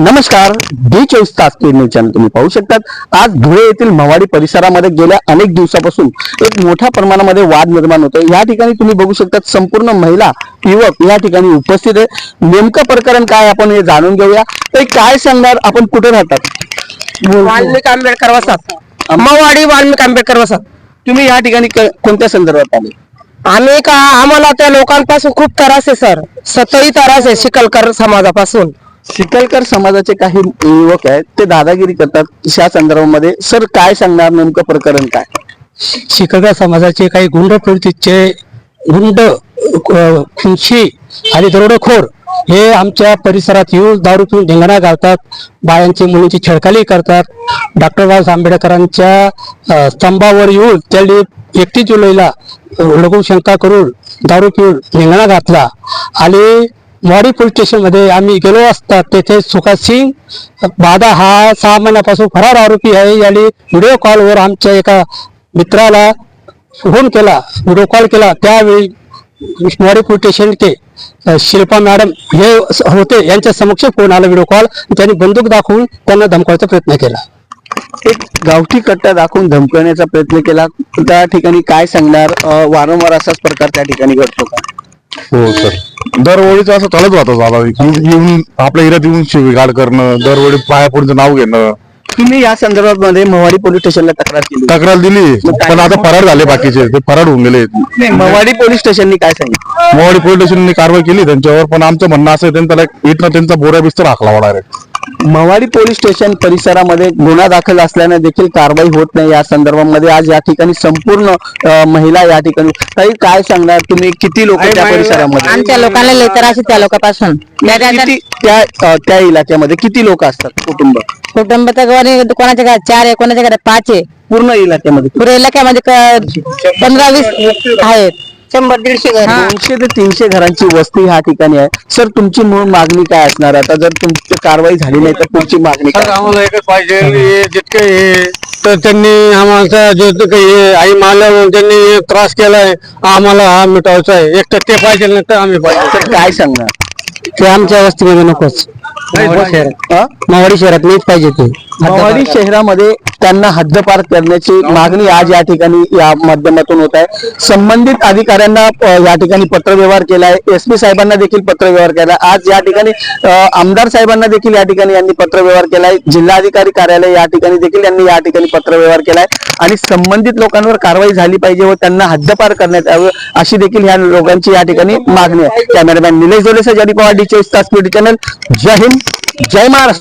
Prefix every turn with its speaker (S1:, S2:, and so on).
S1: नमस्कार डी चोवीस तास न्यूज चॅनल तुम्ही पाहू शकतात. आज धुळे येथील मवाडी परिसरामध्ये गेल्या अनेक दिवसापासून एक मोठ्या प्रमाणामध्ये वाद निर्माण होतोय. या ठिकाणी तुम्ही बघू शकतात संपूर्ण महिला युवक या ठिकाणी उपस्थित आहे. नेमकं प्रकरण काय आपण हे जाणून घेऊया. ते काय सांगणार आपण कुठे राहतात?
S2: वाल्मिक आंबेडकर वसाहत. मवाडी वाल्मिक आंबेडकर वसाहत.
S1: तुम्ही या ठिकाणी कोणत्या संदर्भात आले?
S2: आम्ही का आम्हाला त्या लोकांपासून खूप त्रास आहे सर. सतही त्रास आहे शिकलकर समाजापासून.
S1: शिकलकर समाजाचे काही युवक आहेत ते दादागिरी करतात. या संदर्भामध्ये सर काय सांगणार नेमकं प्रकरण काय?
S3: शिकगा समाजाचे काही गुंड प्रवृत्तीचे गुंड खुंशी आणि दरोडेखोर हे आमच्या परिसरात येऊन दारू पिऊन धिंगाणा घालतात बायांची मुलींची छळकाली करतात. डॉक्टर बाबासाहेब आंबेडकरांच्या स्तंभावर येऊन त्यांनी एकतीस जुलैला लघुशंका करून दारू पिऊन धिंगाणा घातला. आणि मॉडी पोलीस स्टेशनमध्ये आम्ही गेलो असता तेथे सुखात सिंग बादा हा सहा महिन्यापासून फरार आरोपी आहे. यांनी व्हिडिओ कॉलवर आमच्या एका मित्राला फोन केला व्हिडिओ कॉल केला. त्यावेळी मॉडी पोलीस स्टेशन ते शिल्पा मॅडम हे होते. यांच्या समक्ष फोन आला व्हिडिओ कॉल त्यांनी बंदूक दाखवून त्यांना धमकावण्याचा प्रयत्न केला.
S1: एक गावठी कट्टा दाखवून धमकवण्याचा प्रयत्न केला. त्या ठिकाणी काय सांगणार? वारंवार असाच प्रकार त्या ठिकाणी घडतो का?
S4: हो सर. दरवेळीच असं चालत राहतं दादा. येऊन आपल्या एरियात येऊन शिवीगाळ करणं दरवेळी पायापुढचं नाव घेणं.
S1: तुम्ही या संदर्भात मध्ये मवाडी पोलीस स्टेशनला तक्रार केली.
S4: तक्रार दिली. पण आता फरार झाले बाकीचे. ते फरार होऊन गेले.
S1: नाही, मवाडी पोलीस स्टेशननी काय सांगितलं?
S4: मोवाडी पोलीस स्टेशनने कारवाई केली त्यांच्यावर. पण आमचं म्हणणं असं आहे त्यांचा इथनं त्यांचा बोऱ्या बिस्तर हाकला डायरेक्ट
S1: मवाडी पोलीस स्टेशन परिसरामध्ये गुन्हा दाखल असल्याने देखील कारवाई होत नाही. या संदर्भामध्ये आज या ठिकाणी संपूर्ण अं, महिला या ठिकाणी. ताई काय सांगणार? तुम्ही किती लोक त्या परिसरामध्ये?
S2: आमच्या लोकांना लय त्रास आहे त्या लोकांपासून.
S1: किती त्या अं, त्या इलाक्यामध्ये किती लोक असतात? कुटुंब?
S2: कुटुंब तर कोणी- कोणाच्या घरात चार आहे कोणाच्या घरात पाच आहे.
S1: पूर्ण इलाक्यामध्ये
S2: पुऱ्या इलाक्यामध्ये क- पंधरा वीस आहेत. शंभर दीडशे घर.
S1: दोनशे ते तीनशे घरांची वस्ती ह्या ठिकाणी आहे. सर तुमची मूळ मागणी काय असणार? आता जर तुमची कारवाई झाली नाही तर पुढची मागणी काय?
S3: आम्हाला एकच पाहिजे हे जितके हे तर त्यांनी आम्हाला जे काही हे आई मारल्या त्यांनी त्रास केलाय आम्हाला हा मिटवायचा आहे. एक तर ते पाहिजे नाही तर आम्ही पाहिजे.
S1: काय सांगणार?
S3: ते आमच्या वस्तीमध्ये नकोच.
S1: हा?
S3: मावळी शहरात नाहीच पाहिजे ते.
S1: मवाडी शहरामध्ये त्यांना हद्दपार करण्याची मागणी आज या ठिकाणी या माध्यमातून होत आहे. संबंधित अधिकाऱ्यांना या ठिकाणी पत्रव्यवहार केलाय. एस पी साहेबांना देखील पत्रव्यवहार केला आज या ठिकाणी आमदार साहेबांना देखील या ठिकाणी यांनी पत्रव्यवहार केलाय. जिल्हाधिकारी कार्यालय या ठिकाणी देखील यांनी या ठिकाणी पत्रव्यवहार केलाय. आणि संबंधित लोकांवर कारवाई झाली पाहिजे व त्यांना हद्दपार करण्यात यावं अशी देखील ह्या लोकांची या ठिकाणी मागणी आहे. कॅमेरामॅन निलेश जोले सजाडी पवार डी चोवीस तास चॅनल. जय हिंद जय महाराष्ट्र.